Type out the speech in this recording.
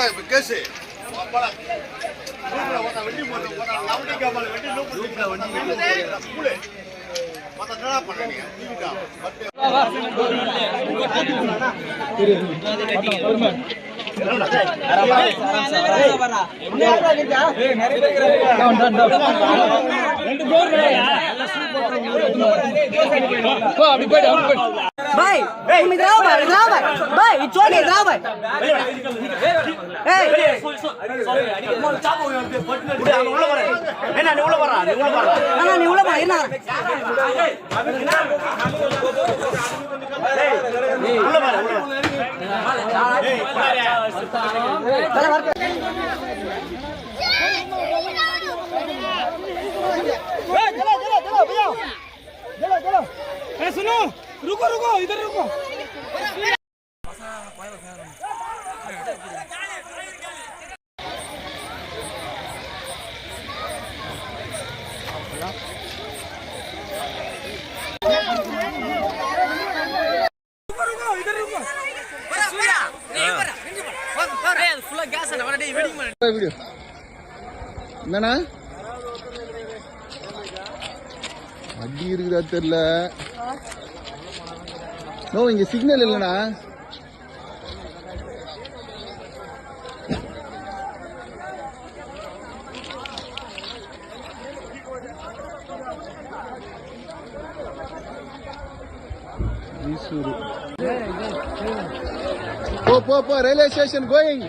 என்னடா இப்ப கேசு. வண்டி போட்டு போனா பாய் கேமரா வண்டி லூப்ல நீ உள்ள போற என்ன தல வர सुनो रुको रुको इधर रुको என்னண்ணா வண்டி இருக்குதா தெரியல. நோ இங்க சிக்னல் இல்லைண்ணா. ఈసూరు పో పో రైల్వే స్టేషన్ గోయింగ్